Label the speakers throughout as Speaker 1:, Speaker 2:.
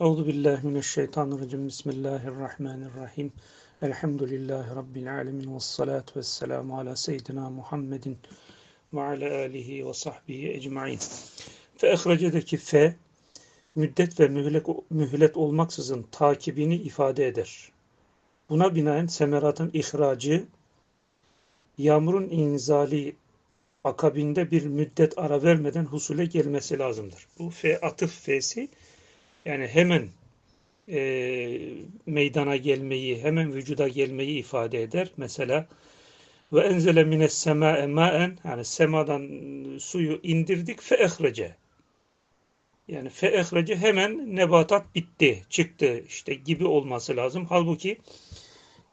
Speaker 1: Euzu billahi mineşşeytanirracim. Bismillahirrahmanirrahim. Elhamdülillahi rabbil alamin ve's salatu vesselamu ala seyyidina Muhammedin ve ala alihi ve sahbihi ecmaîn. Fe ehrecedeki fe müddet ve mühlet, mühlet olmaksızın takibini ifade eder. Buna binaen semeratın ihracı yağmurun inzali akabinde bir müddet ara vermeden husule gelmesi lazımdır. Bu fe atıf fesi yani hemen e, meydana gelmeyi, hemen vücuda gelmeyi ifade eder. Mesela ve enzele mines sema'e ma'en yani semadan suyu indirdik fe ehrece. Yani fe ehrece hemen nebatat bitti, çıktı işte gibi olması lazım. Halbuki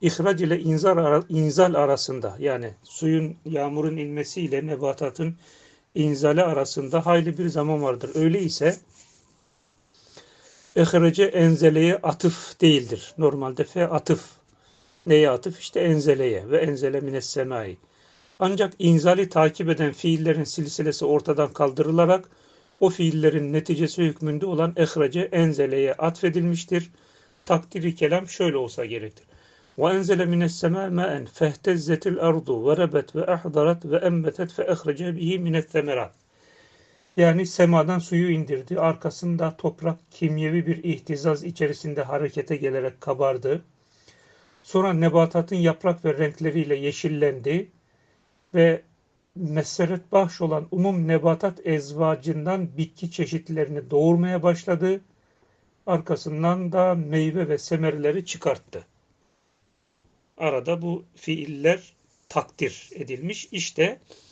Speaker 1: ihrac ile inzal, inzal arasında yani suyun yağmurun inmesiyle nebatatın inzali arasında hayli bir zaman vardır. Öyleyse ehrece enzeleye atıf değildir. Normalde fe atıf. Neye atıf? İşte enzeleye ve enzele mines semai. Ancak inzali takip eden fiillerin silsilesi ortadan kaldırılarak o fiillerin neticesi hükmünde olan ehrece enzeleye atfedilmiştir. Takdiri kelam şöyle olsa gerektir. وَاَنْزَلَ مِنَ السَّمَاءِ مَاءً فَاهْتَزَّتِ الْأَرْضُ وَرَبَتْ وَاَحْضَرَتْ وَاَنْبَتَتْ فَاَخْرَجَ بِهِ مِنَ الثَّمَرَاتِ yani semadan suyu indirdi. Arkasında toprak kimyevi bir ihtizaz içerisinde harekete gelerek kabardı. Sonra nebatatın yaprak ve renkleriyle yeşillendi ve meseret bahş olan umum nebatat ezvacından bitki çeşitlerini doğurmaya başladı. Arkasından da meyve ve semerleri çıkarttı. Arada bu fiiller takdir edilmiş. İşte bu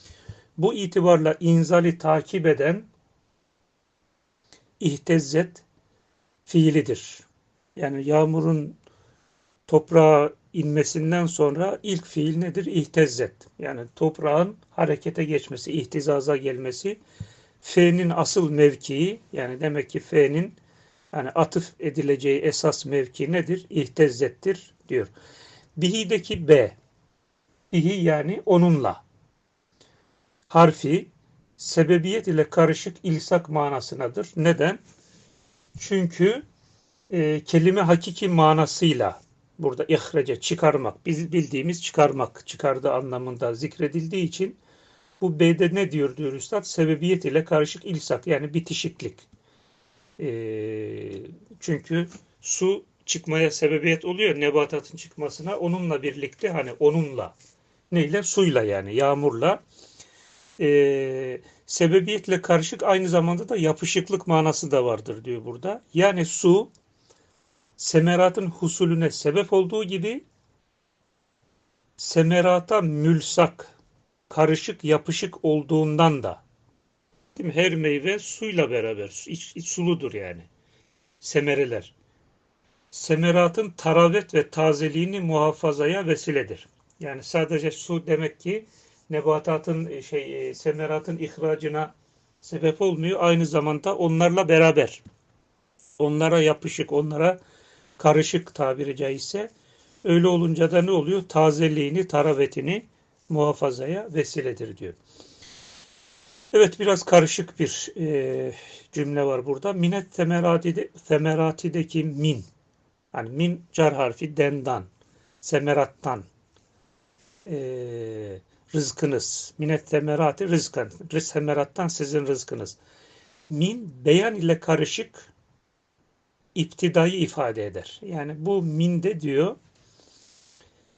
Speaker 1: itibarla inzali takip eden ihtezzet fiilidir. Yani yağmurun toprağa inmesinden sonra ilk fiil nedir? İhtezzet. Yani toprağın harekete geçmesi, ihtizaza gelmesi. F'nin asıl mevkii yani demek ki F'nin yani atıf edileceği esas mevki nedir? İhtezzettir diyor. Bihi'deki B. Bihi yani onunla. Harfi sebebiyet ile karışık ilsak manasınadır. Neden? Çünkü e, kelime hakiki manasıyla burada ihrece çıkarmak, biz bildiğimiz çıkarmak, çıkardığı anlamında zikredildiği için bu B'de ne diyor diyor Üstad? Sebebiyet ile karışık ilsak yani bitişiklik. E, çünkü su çıkmaya sebebiyet oluyor nebatatın çıkmasına onunla birlikte hani onunla neyle suyla yani yağmurla e, sebebiyetle karışık aynı zamanda da yapışıklık manası da vardır diyor burada. Yani su semeratın husulüne sebep olduğu gibi semerata mülsak karışık yapışık olduğundan da değil mi? Her meyve suyla beraber iç, iç suludur yani. Semereler semeratın taravet ve tazeliğini muhafazaya vesiledir. Yani sadece su demek ki nebatatın e, şey e, semeratın ihracına sebep olmuyor. Aynı zamanda onlarla beraber onlara yapışık, onlara karışık tabiri caizse öyle olunca da ne oluyor? Tazeliğini, taravetini muhafazaya vesiledir diyor. Evet biraz karışık bir e, cümle var burada. Minet temeratide, temeratideki min Hani min car harfi dendan, semerattan, e, rızkınız, minet temerati rızkan, semerattan sizin rızkınız. Min beyan ile karışık iptidayı ifade eder. Yani bu minde diyor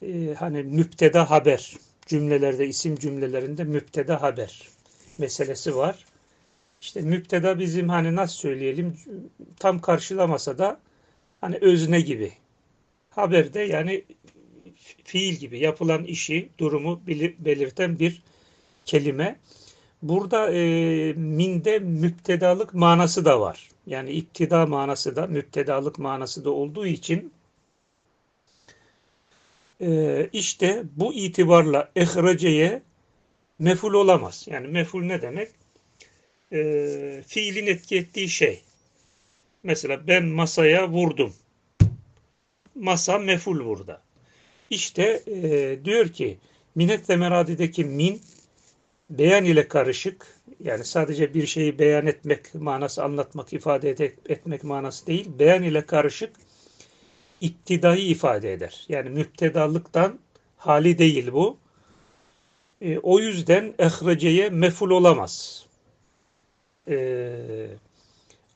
Speaker 1: e, hani müpteda haber cümlelerde isim cümlelerinde müpteda haber meselesi var. İşte müpteda bizim hani nasıl söyleyelim tam karşılamasa da hani özne gibi. Haberde yani fiil gibi yapılan işi, durumu belirten bir kelime. Burada e, minde müptedalık manası da var. Yani iptida manası da, müptedalık manası da olduğu için e, işte bu itibarla ehreceye meful olamaz. Yani meful ne demek? E, fiilin etki ettiği şey. Mesela ben masaya vurdum. Masa meful burada. İşte e, diyor ki minet temeradideki min beyan ile karışık yani sadece bir şeyi beyan etmek manası, anlatmak, ifade etmek manası değil. Beyan ile karışık iktidayı ifade eder. Yani müptedalıktan hali değil bu. E, o yüzden ehreceye meful olamaz. E,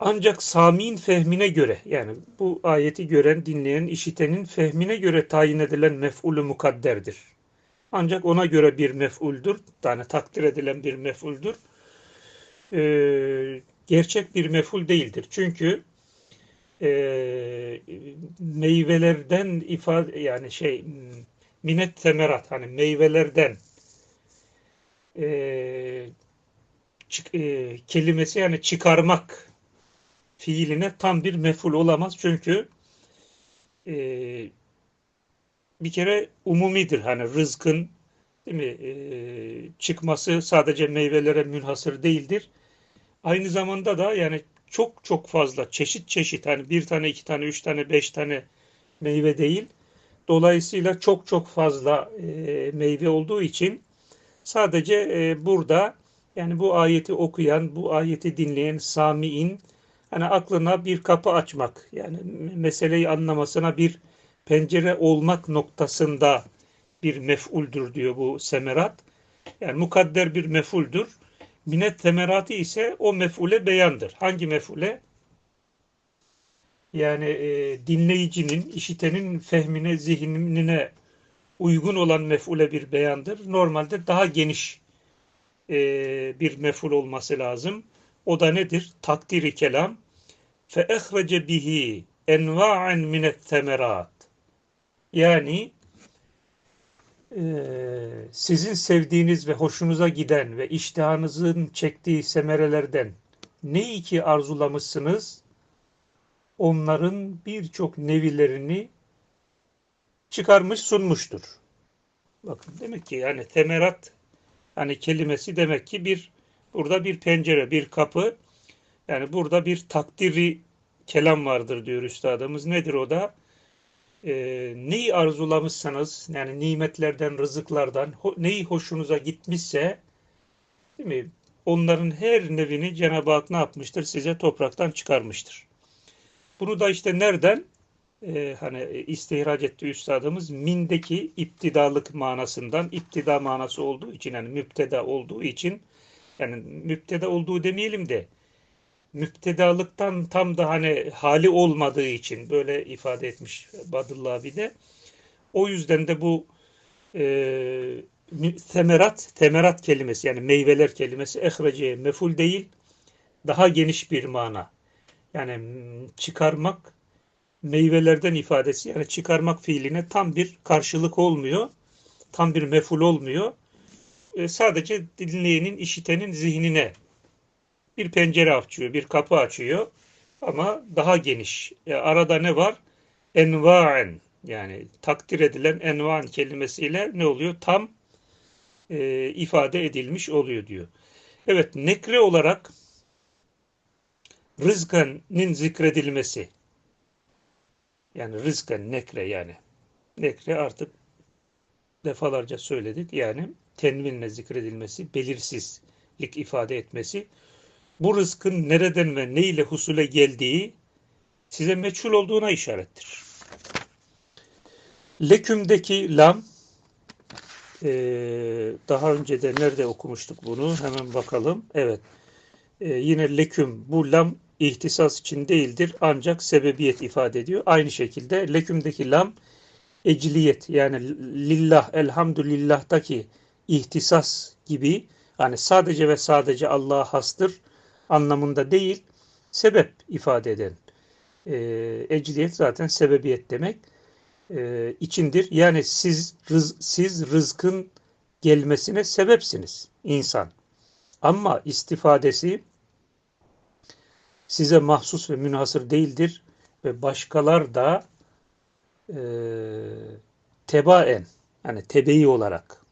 Speaker 1: ancak Sami'nin fehmine göre yani bu ayeti gören, dinleyen, işitenin fehmine göre tayin edilen mef'ulü mukadderdir. Ancak ona göre bir mef'uldür. Yani takdir edilen bir mef'uldür. Ee, gerçek bir mef'ul değildir. Çünkü e, meyvelerden ifade yani şey minet temerat hani meyvelerden e, çık, e, kelimesi yani çıkarmak fiiline tam bir meful olamaz. Çünkü e, bir kere umumidir. Hani rızkın değil mi, e, çıkması sadece meyvelere münhasır değildir. Aynı zamanda da yani çok çok fazla çeşit çeşit hani bir tane, iki tane, üç tane, beş tane meyve değil. Dolayısıyla çok çok fazla e, meyve olduğu için sadece e, burada yani bu ayeti okuyan, bu ayeti dinleyen Sami'in hani aklına bir kapı açmak yani meseleyi anlamasına bir pencere olmak noktasında bir mef'uldür diyor bu semerat. Yani mukadder bir mef'uldür. Minet temeratı ise o mef'ule beyandır. Hangi mef'ule? Yani e, dinleyicinin, işitenin fehmine, zihnine uygun olan mef'ule bir beyandır. Normalde daha geniş e, bir mef'ul olması lazım. O da nedir? Takdiri kelam. Fe ehrece bihi enva'en minet temerat. Yani e, sizin sevdiğiniz ve hoşunuza giden ve iştihınızın çektiği semerelerden neyi ki arzulamışsınız onların birçok nevilerini çıkarmış sunmuştur. Bakın demek ki yani temerat hani kelimesi demek ki bir burada bir pencere, bir kapı yani burada bir takdiri kelam vardır diyor üstadımız. Nedir o da? Ee, neyi arzulamışsanız yani nimetlerden, rızıklardan ho neyi hoşunuza gitmişse değil mi? Onların her nevini Cenab-ı Hak ne yapmıştır? Size topraktan çıkarmıştır. Bunu da işte nereden? Ee, hani istihraç etti üstadımız mindeki iptidalık manasından iptida manası olduğu için yani müpteda olduğu için yani müpteda olduğu demeyelim de müptedalıktan tam da hani hali olmadığı için böyle ifade etmiş Badullah abi de. O yüzden de bu e, temerat, temerat kelimesi yani meyveler kelimesi ehrece meful değil, daha geniş bir mana. Yani çıkarmak meyvelerden ifadesi yani çıkarmak fiiline tam bir karşılık olmuyor. Tam bir meful olmuyor. E, sadece dinleyenin, işitenin zihnine bir pencere açıyor, bir kapı açıyor ama daha geniş. E, arada ne var? Enva'en yani takdir edilen envan kelimesiyle ne oluyor? Tam e, ifade edilmiş oluyor diyor. Evet nekre olarak rızkanın zikredilmesi yani rızkan nekre yani nekre artık defalarca söyledik yani tenvinle zikredilmesi belirsizlik ifade etmesi bu rızkın nereden ve ne ile husule geldiği size meçhul olduğuna işarettir. Leküm'deki lam e, daha önce de nerede okumuştuk bunu hemen bakalım. Evet e, yine leküm bu lam ihtisas için değildir ancak sebebiyet ifade ediyor. Aynı şekilde lekümdeki lam ecliyet yani lillah elhamdülillah'taki ihtisas gibi yani sadece ve sadece Allah'a hastır anlamında değil, sebep ifade eden e, ecdiyet zaten sebebiyet demek e, içindir. Yani siz rız, siz rızkın gelmesine sebepsiniz insan. Ama istifadesi size mahsus ve münhasır değildir ve başkalar da e, tebaen yani tebeyi olarak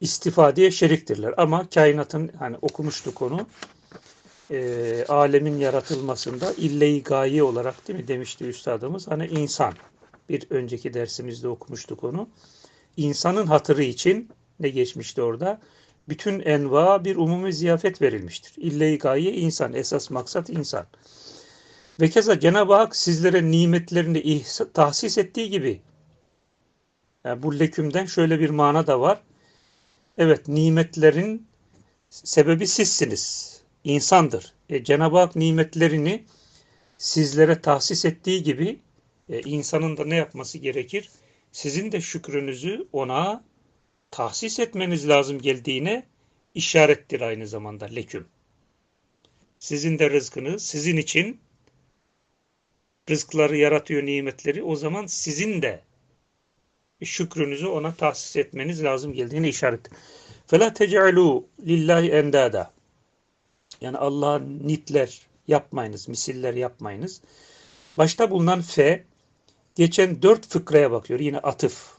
Speaker 1: istifadeye şeriktirler. Ama kainatın hani okumuştuk onu e, alemin yaratılmasında ille-i gaye olarak değil mi demişti üstadımız hani insan bir önceki dersimizde okumuştuk onu. İnsanın hatırı için ne geçmişti orada? bütün enva bir umumi ziyafet verilmiştir. İlle-i gaye insan, esas maksat insan. Ve keza Cenab-ı Hak sizlere nimetlerini tahsis ettiği gibi yani bu lekümden şöyle bir mana da var. Evet nimetlerin sebebi sizsiniz. İnsandır. E, Cenab-ı Hak nimetlerini sizlere tahsis ettiği gibi e, insanın da ne yapması gerekir? Sizin de şükrünüzü ona tahsis etmeniz lazım geldiğine işarettir aynı zamanda leküm. Sizin de rızkını sizin için rızkları yaratıyor nimetleri o zaman sizin de şükrünüzü ona tahsis etmeniz lazım geldiğine işaret. فَلَا تَجْعَلُوا lillahi endada. Yani Allah'a nitler yapmayınız, misiller yapmayınız. Başta bulunan fe, geçen dört fıkraya bakıyor. Yine atıf.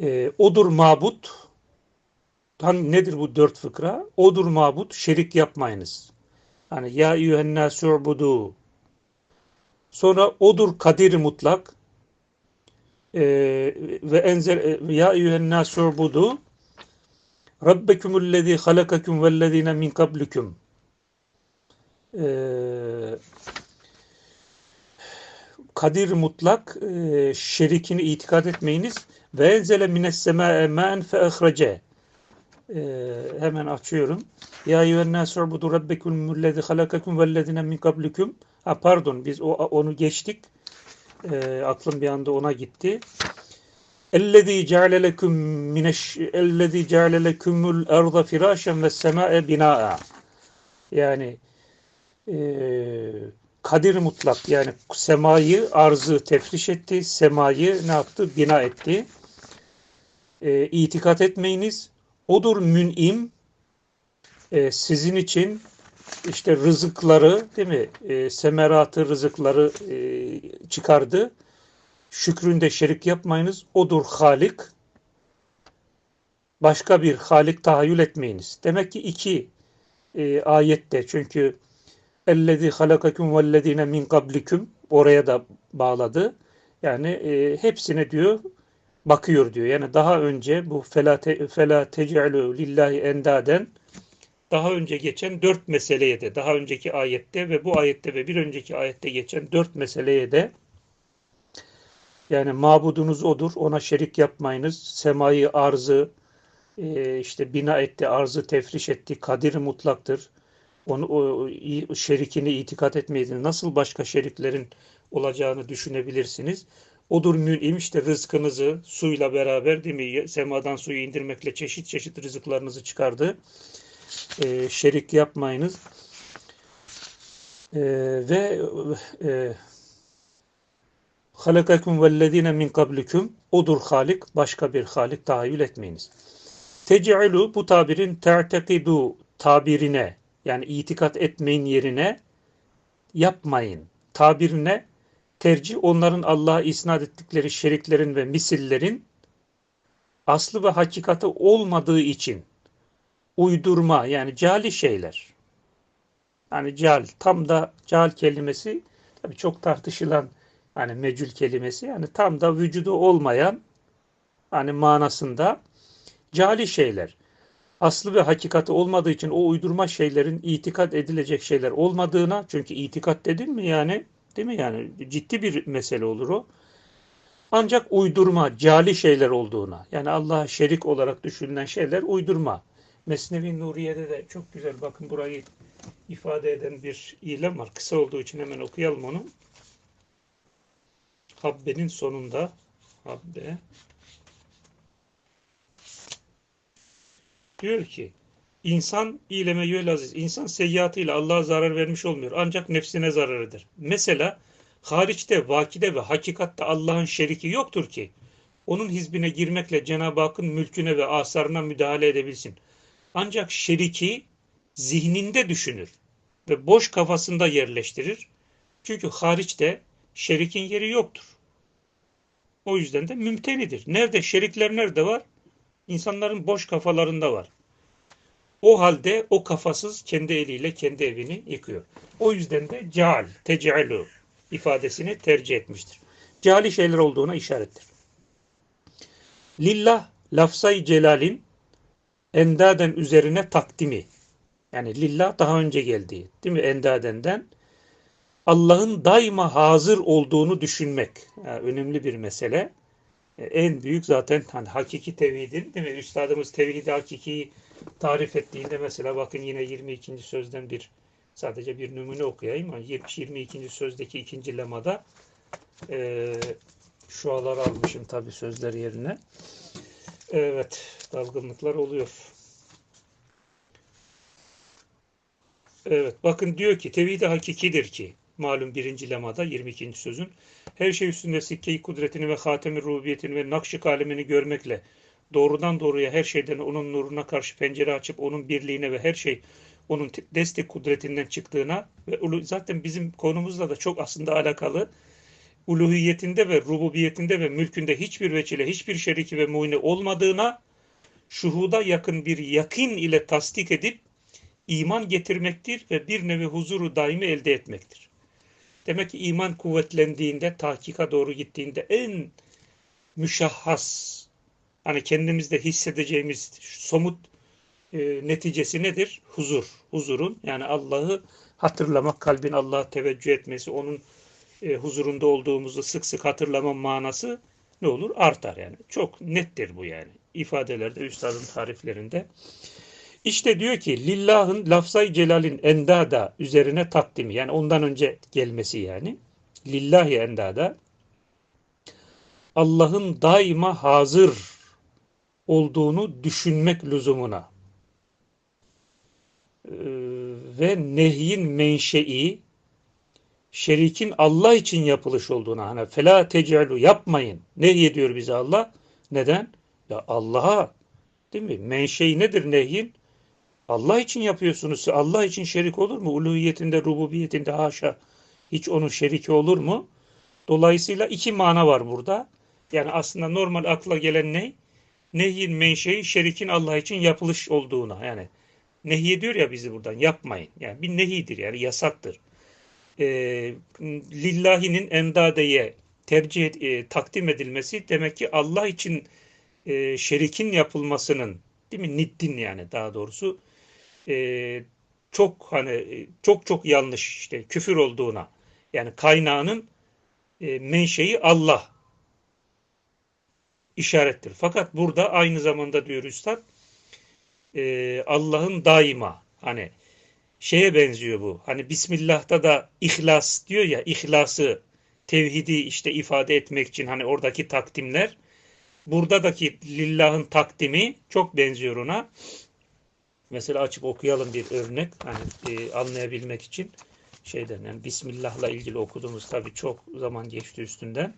Speaker 1: E, odur mabut. Hani nedir bu dört fıkra? Odur mabut, şerik yapmayınız. Hani ya eyyühennâsü budu. Sonra odur kadir mutlak. E, ve enzel ya eyyühennâsü budu. Rabbekumullezî halakakum vellezîne min kablikum. Ee, kadir mutlak e, şerikini itikad etmeyiniz ve enzele mines semâe mâen fe ehrece ee, hemen açıyorum. Ya eyyühennâsü ubudu rabbekumullezî halakakum vellezîne min kablikum ha pardon biz o, onu geçtik e, aklım bir anda ona gitti. Ellezî ceale leküm mineş ellezî ceale lekümül erda firâşen ve semâe binâ'a. Yani e, kadir mutlak yani semayı arzı tefriş etti, semayı ne yaptı? Bina etti. E, itikat etmeyiniz. Odur mün'im e, sizin için işte rızıkları değil mi? E, semeratı rızıkları e, çıkardı Şükründe şerik yapmayınız. Odur Halik. Başka bir Halik tahayyül etmeyiniz. Demek ki iki e, ayette çünkü ellezî halakakum vellezîne min kablikum oraya da bağladı. Yani e, hepsine diyor bakıyor diyor. Yani daha önce bu fela, te, fela tec'alû lillahi endaden daha önce geçen dört meseleye de daha önceki ayette ve bu ayette ve bir önceki ayette geçen dört meseleye de yani mabudunuz odur. Ona şerik yapmayınız. Semayı arzı e, işte bina etti, arzı tefriş etti. Kadir mutlaktır. Onu o, şerikini itikat etmeyin. Nasıl başka şeriklerin olacağını düşünebilirsiniz. Odur mün'im işte rızkınızı suyla beraber değil mi? Semadan suyu indirmekle çeşit çeşit rızıklarınızı çıkardı. E, şerik yapmayınız. E, ve e, halakakum vellezine min kablikum odur halik başka bir halik tahayyül etmeyiniz. Tec'ilu bu tabirin tertekidu tabirine yani itikat etmeyin yerine yapmayın tabirine tercih onların Allah'a isnat ettikleri şeriklerin ve misillerin aslı ve hakikati olmadığı için uydurma yani cali şeyler. Yani cal tam da cal kelimesi tabii çok tartışılan hani mecül kelimesi yani tam da vücudu olmayan hani manasında cali şeyler. Aslı ve hakikati olmadığı için o uydurma şeylerin itikat edilecek şeyler olmadığına çünkü itikat dedin mi yani değil mi yani ciddi bir mesele olur o. Ancak uydurma, cali şeyler olduğuna yani Allah'a şerik olarak düşünülen şeyler uydurma. Mesnevi Nuriye'de de çok güzel bakın burayı ifade eden bir ilem var. Kısa olduğu için hemen okuyalım onu. Habbe'nin sonunda Habbe diyor ki insan ileme yöl aziz. İnsan seyyiatıyla Allah'a zarar vermiş olmuyor. Ancak nefsine zararıdır. Mesela hariçte, vakide ve hakikatte Allah'ın şeriki yoktur ki onun hizbine girmekle Cenab-ı Hakk'ın mülküne ve asarına müdahale edebilsin. Ancak şeriki zihninde düşünür ve boş kafasında yerleştirir. Çünkü hariçte şerikin yeri yoktur. O yüzden de mümtenidir. Nerede? Şerikler nerede var? İnsanların boş kafalarında var. O halde o kafasız kendi eliyle kendi evini yıkıyor. O yüzden de ceal, tecealu ifadesini tercih etmiştir. Cali şeyler olduğuna işarettir. Lillah lafzayı celalin endaden üzerine takdimi. Yani lillah daha önce geldi. Değil mi? Endadenden. Allah'ın daima hazır olduğunu düşünmek. Yani önemli bir mesele. E, en büyük zaten hani hakiki tevhidin değil mi? Üstadımız tevhidi hakiki tarif ettiğinde mesela bakın yine 22. sözden bir sadece bir numune okuyayım. 22. sözdeki ikinci lemada e, şualar almışım tabi sözler yerine. Evet dalgınlıklar oluyor. Evet bakın diyor ki tevhid-i hakikidir ki malum birinci lemada 22. sözün her şey üstünde sikkeyi kudretini ve hatemi rububiyetini ve nakşı kalemini görmekle doğrudan doğruya her şeyden onun nuruna karşı pencere açıp onun birliğine ve her şey onun destek kudretinden çıktığına ve zaten bizim konumuzla da çok aslında alakalı uluhiyetinde ve rububiyetinde ve mülkünde hiçbir veçile, hiçbir şeriki ve muine olmadığına şuhuda yakın bir yakin ile tasdik edip iman getirmektir ve bir nevi huzuru daimi elde etmektir. Demek ki iman kuvvetlendiğinde, tahkika doğru gittiğinde en müşahhas, hani kendimizde hissedeceğimiz somut e, neticesi nedir? Huzur. Huzurun yani Allah'ı hatırlamak, kalbin Allah'a teveccüh etmesi, onun e, huzurunda olduğumuzu sık sık hatırlama manası ne olur? Artar yani. Çok nettir bu yani. İfadelerde, üstadın tariflerinde. İşte diyor ki lillahın lafzay celalin endada üzerine takdimi yani ondan önce gelmesi yani. Lillahi endada Allah'ın daima hazır olduğunu düşünmek lüzumuna ee, ve nehyin menşei şerikin Allah için yapılış olduğuna hani fela tecelu yapmayın. Ne diyor bize Allah? Neden? Ya Allah'a değil mi? Menşei nedir nehyin? Allah için yapıyorsunuz. Allah için şerik olur mu? Uluhiyetinde, rububiyetinde haşa. Hiç onun şeriki olur mu? Dolayısıyla iki mana var burada. Yani aslında normal akla gelen ne? Nehyin menşei şerikin Allah için yapılış olduğuna. Yani nehy diyor ya bizi buradan yapmayın. Yani bir nehidir yani yasaktır e, lillahinin endadeye tercih e, takdim edilmesi demek ki Allah için e, şerikin yapılmasının değil mi? Niddin yani daha doğrusu. E, çok hani e, çok çok yanlış işte küfür olduğuna. Yani kaynağının e, menşei Allah işarettir. Fakat burada aynı zamanda diyor Üstad e, Allah'ın daima hani şeye benziyor bu. Hani Bismillah'ta da ihlas diyor ya ihlası tevhidi işte ifade etmek için hani oradaki takdimler buradaki lillahın takdimi çok benziyor ona. Mesela açıp okuyalım bir örnek hani e, anlayabilmek için şeyden yani Bismillah'la ilgili okuduğumuz tabi çok zaman geçti üstünden.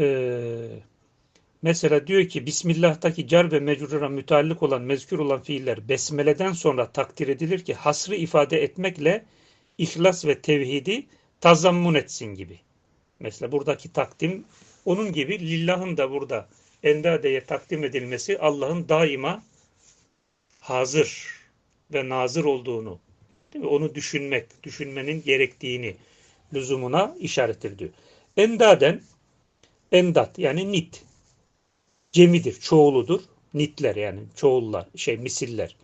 Speaker 1: Ee, mesela diyor ki Bismillah'taki car ve mecrura müteallik olan mezkür olan fiiller besmeleden sonra takdir edilir ki hasrı ifade etmekle ihlas ve tevhidi tazammun etsin gibi. Mesela buradaki takdim onun gibi lillahın da burada endadeye takdim edilmesi Allah'ın daima hazır ve nazır olduğunu, değil mi? onu düşünmek, düşünmenin gerektiğini lüzumuna işaret ediyor. Endaden Endat yani nit. Cemidir, çoğuludur. Nitler yani çoğullar, şey misiller.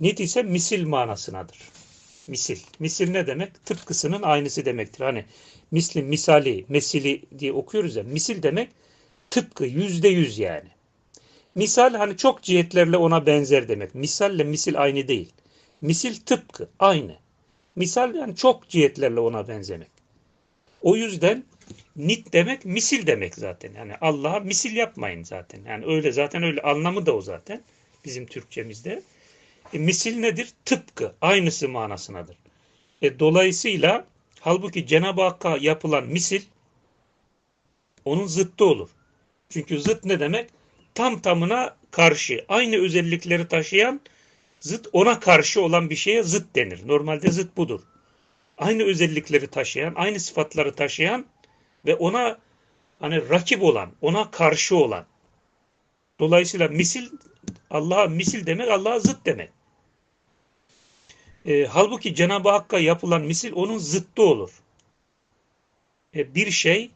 Speaker 1: Nit ise misil manasınadır. Misil. Misil ne demek? Tıpkısının aynısı demektir. Hani misli, misali, mesili diye okuyoruz ya. Misil demek tıpkı, yüzde yüz yani. Misal hani çok cihetlerle ona benzer demek. Misalle misil aynı değil. Misil tıpkı, aynı. Misal yani çok cihetlerle ona benzemek. O yüzden Nit demek misil demek zaten. Yani Allah'a misil yapmayın zaten. Yani öyle zaten öyle anlamı da o zaten bizim Türkçemizde. E, misil nedir? Tıpkı, aynısı manasınadır. E, dolayısıyla halbuki Cenab-ı Hakk'a yapılan misil onun zıttı olur. Çünkü zıt ne demek? Tam tamına karşı, aynı özellikleri taşıyan zıt ona karşı olan bir şeye zıt denir. Normalde zıt budur. Aynı özellikleri taşıyan, aynı sıfatları taşıyan ve ona hani rakip olan, ona karşı olan. Dolayısıyla misil Allah'a misil demek Allah'a zıt demek. E, halbuki Cenab-ı Hakk'a yapılan misil onun zıttı olur. E, bir şey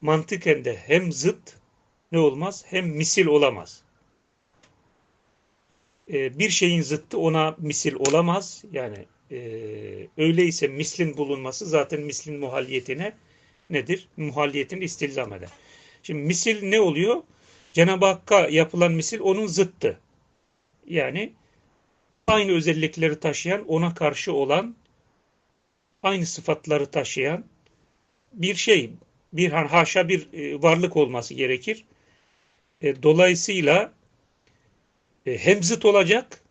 Speaker 1: mantıken de hem zıt ne olmaz hem misil olamaz. E, bir şeyin zıttı ona misil olamaz. Yani e, öyleyse mislin bulunması zaten mislin muhaliyetine nedir? Muhaliyetini istilzam eder. Şimdi misil ne oluyor? Cenab-ı Hakk'a yapılan misil onun zıttı. Yani aynı özellikleri taşıyan, ona karşı olan, aynı sıfatları taşıyan bir şey, bir haşa bir e, varlık olması gerekir. E, dolayısıyla e, hem zıt olacak,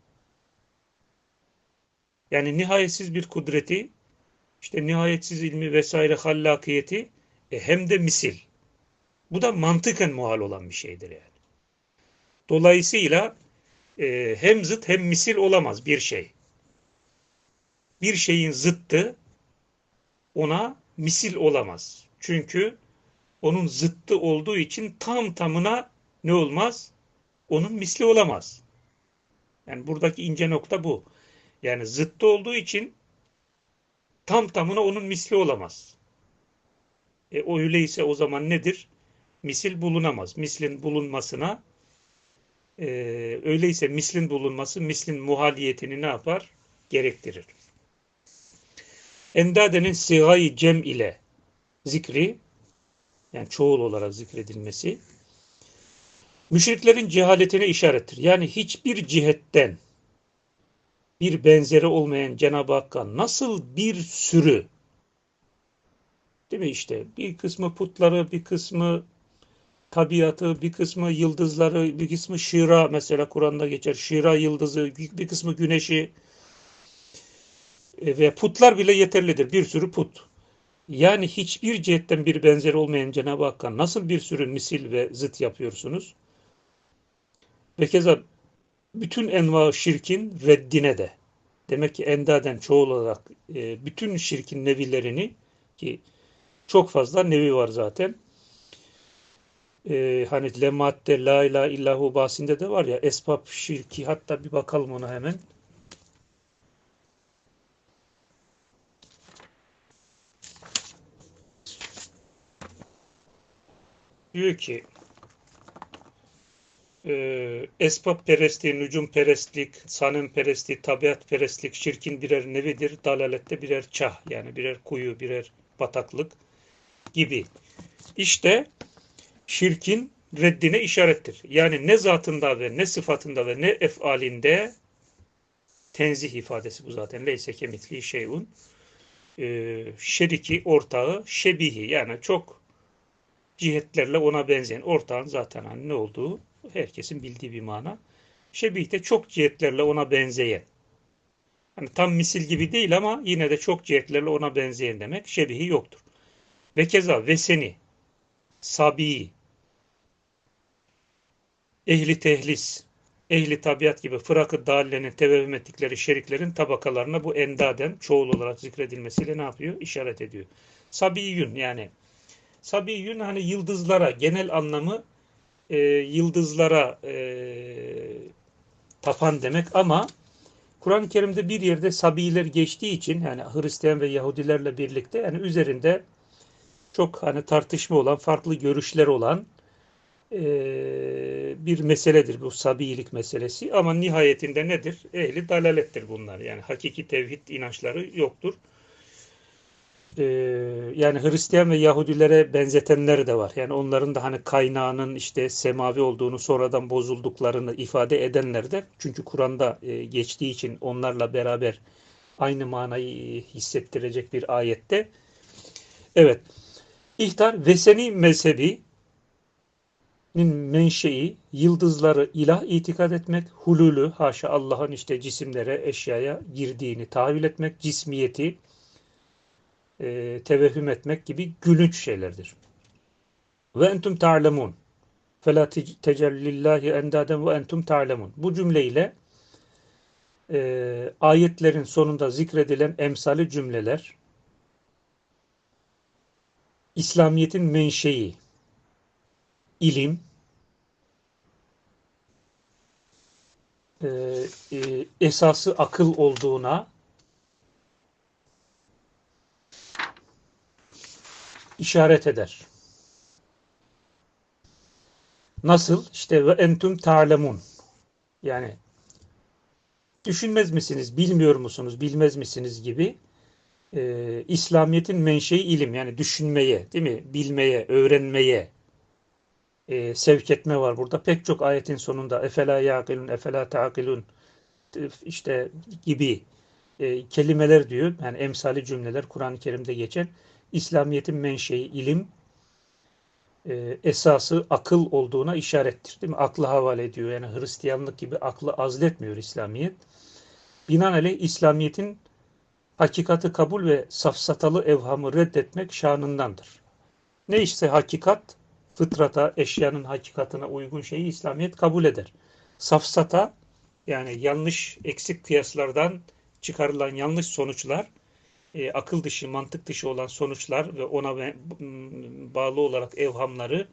Speaker 1: yani nihayetsiz bir kudreti, işte nihayetsiz ilmi vesaire hallakiyeti hem de misil. Bu da mantıken muhal olan bir şeydir yani. Dolayısıyla e, hem zıt hem misil olamaz bir şey. Bir şeyin zıttı ona misil olamaz. Çünkü onun zıttı olduğu için tam tamına ne olmaz? Onun misli olamaz. Yani buradaki ince nokta bu. Yani zıttı olduğu için tam tamına onun misli olamaz. E, o öyleyse o zaman nedir? Misil bulunamaz. Mislin bulunmasına e, öyleyse mislin bulunması mislin muhaliyetini ne yapar? Gerektirir. Endadenin sigayı cem ile zikri yani çoğul olarak zikredilmesi müşriklerin cehaletine işarettir. Yani hiçbir cihetten bir benzeri olmayan Cenab-ı Hakk'a nasıl bir sürü değil mi işte bir kısmı putları bir kısmı tabiatı, bir kısmı yıldızları, bir kısmı Şira mesela Kur'an'da geçer. Şira yıldızı, bir kısmı güneşi e, ve putlar bile yeterlidir. Bir sürü put. Yani hiçbir cihetten bir benzeri olmayan Cenab-ı Hakk'a nasıl bir sürü misil ve zıt yapıyorsunuz? Ve keza bütün enva şirkin reddine de demek ki endaden çoğul olarak e, bütün şirkin nevilerini ki çok fazla nevi var zaten e, hani lemmatte la ilahe illahu basinde de var ya esbab şirki hatta bir bakalım ona hemen. Diyor ki e, esbab perestliği, nücum perestlik, sanem perestlik, tabiat perestlik, şirkin birer nevidir, dalalette birer çah yani birer kuyu, birer bataklık gibi. İşte şirkin reddine işarettir. Yani ne zatında ve ne sıfatında ve ne efalinde tenzih ifadesi bu zaten. Leyse kemitli şeyun. Ee, şeriki, ortağı, şebihi yani çok cihetlerle ona benzeyen ortağın zaten hani ne olduğu herkesin bildiği bir mana. Şebih de çok cihetlerle ona benzeyen. Hani tam misil gibi değil ama yine de çok cihetlerle ona benzeyen demek. Şebihi yoktur. Ve keza veseni, sabi, ehli tehlis, ehli tabiat gibi fırakı dallenin tevehüm ettikleri şeriklerin tabakalarına bu endaden çoğul olarak zikredilmesiyle ne yapıyor? İşaret ediyor. Sabiyyün yani Sabiyyün hani yıldızlara genel anlamı e, yıldızlara e, tapan demek ama Kur'an-ı Kerim'de bir yerde Sabiler geçtiği için yani Hristiyan ve Yahudilerle birlikte yani üzerinde çok hani tartışma olan, farklı görüşler olan e, bir meseledir bu sabiilik meselesi. Ama nihayetinde nedir? Ehli dalalettir bunlar. Yani hakiki tevhid inançları yoktur. E, yani Hristiyan ve Yahudilere benzetenler de var. Yani onların da hani kaynağının işte semavi olduğunu sonradan bozulduklarını ifade edenler de çünkü Kur'an'da e, geçtiği için onlarla beraber aynı manayı hissettirecek bir ayette. Evet. İhtar Veseni mezhebi menşei, yıldızları ilah itikad etmek, hulülü, haşa Allah'ın işte cisimlere, eşyaya girdiğini tahvil etmek, cismiyeti e, tevehhüm etmek gibi gülünç şeylerdir. Ve entum ta'lemun. Fela tecellillahi endaden ve entum ta'lemun. Bu cümleyle e, ayetlerin sonunda zikredilen emsali cümleler İslamiyet'in menşei, ilim, e, e, esası akıl olduğuna işaret eder. Nasıl? İşte ve entüm ta'lemun. Yani düşünmez misiniz, bilmiyor musunuz, bilmez misiniz gibi e, İslamiyet'in menşei ilim yani düşünmeye, değil mi? Bilmeye, öğrenmeye e, sevk etme var burada. Pek çok ayetin sonunda efela yaqilun, efela ta'qilun işte gibi e, kelimeler diyor. Yani emsali cümleler Kur'an-ı Kerim'de geçen İslamiyet'in menşei ilim, e, esası akıl olduğuna işarettir. Değil mi? Aklı havale ediyor. Yani Hristiyanlık gibi aklı azletmiyor İslamiyet. Binaenaleyh İslamiyet'in hakikati kabul ve safsatalı evhamı reddetmek şanındandır. Ne işte hakikat? Fıtrata, eşyanın hakikatine uygun şeyi İslamiyet kabul eder. Safsata yani yanlış, eksik kıyaslardan çıkarılan yanlış sonuçlar, e, akıl dışı, mantık dışı olan sonuçlar ve ona bağlı olarak evhamları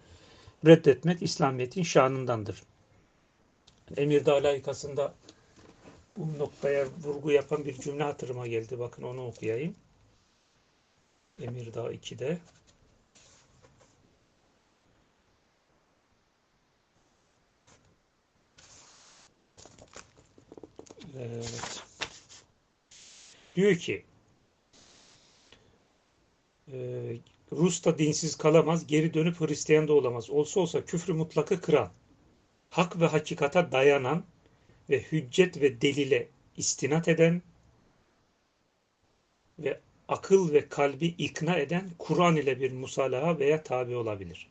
Speaker 1: reddetmek İslamiyet'in şanındandır. Emirdağ layıkasında bu noktaya vurgu yapan bir cümle hatırıma geldi. Bakın onu okuyayım. Emirdağ 2'de. Evet. Diyor ki e, Rus da dinsiz kalamaz, geri dönüp Hristiyan da olamaz. Olsa olsa küfrü mutlakı kıran, hak ve hakikata dayanan ve hüccet ve delile istinat eden ve akıl ve kalbi ikna eden Kur'an ile bir musalaha veya tabi olabilir.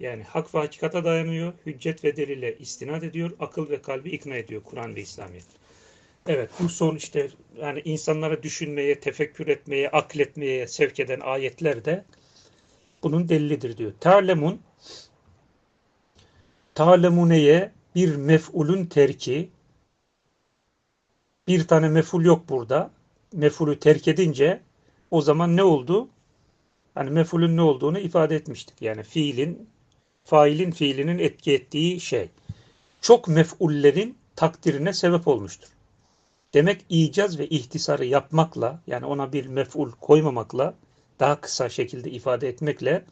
Speaker 1: Yani hak ve hakikata dayanıyor, hüccet ve delile istinat ediyor, akıl ve kalbi ikna ediyor Kur'an ve İslamiyet. Evet bu son işte yani insanlara düşünmeye, tefekkür etmeye, akletmeye sevk eden ayetler de bunun delilidir diyor. Ta'lemun ta'lemuneye bir mef'ulün terki bir tane mef'ul yok burada. Mef'ulü terk edince o zaman ne oldu? Hani mef'ulün ne olduğunu ifade etmiştik. Yani fiilin, failin fiilinin etki ettiği şey. Çok mef'ullerin takdirine sebep olmuştur. Demek icaz ve ihtisarı yapmakla yani ona bir mef'ul koymamakla daha kısa şekilde ifade etmekle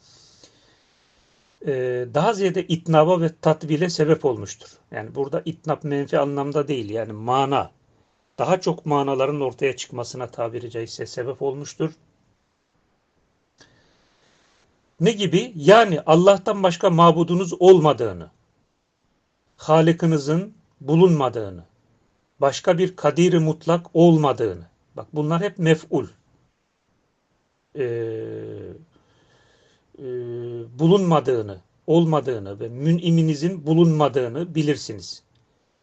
Speaker 1: e, daha ziyade itnaba ve tatbile sebep olmuştur. Yani burada itnab menfi anlamda değil yani mana daha çok manaların ortaya çıkmasına tabiri caizse sebep olmuştur. Ne gibi? Yani Allah'tan başka mabudunuz olmadığını, Halık'ınızın bulunmadığını, başka bir kadiri mutlak olmadığını. Bak bunlar hep mef'ul. Ee, e, bulunmadığını, olmadığını ve müniminizin bulunmadığını bilirsiniz.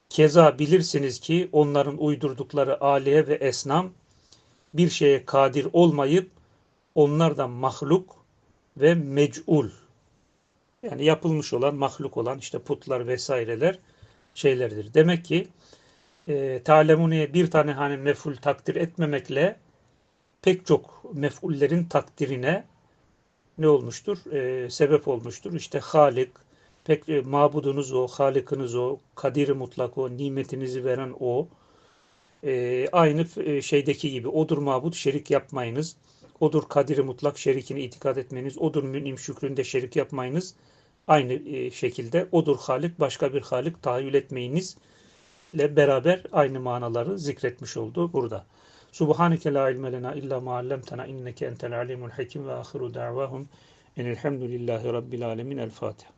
Speaker 1: Keza bilirsiniz ki onların uydurdukları aliye ve esnam bir şeye kadir olmayıp onlardan mahluk ve mec'ul yani yapılmış olan, mahluk olan işte putlar vesaireler şeylerdir. Demek ki e, talemuniye bir tane hani mef'ul takdir etmemekle pek çok mef'ullerin takdirine ne olmuştur? E, sebep olmuştur. İşte Halik, pek e, mabudunuz o, Halikiniz o, kadiri mutlak o, nimetinizi veren o. E, aynı e, şeydeki gibi odur mabud şerik yapmayınız. Odur kadiri mutlak şerikini itikad etmeniz. Odur münim şükründe şerik yapmayınız. Aynı e, şekilde odur Halik başka bir Halik tahayyül etmeyiniz ile beraber aynı manaları zikretmiş oldu burada. Subhaneke la ilme lena illa ma allamtana inneke entel alimul hakim ve ahiru da'vahum enelhamdülillahi rabbil alemin el Fatiha.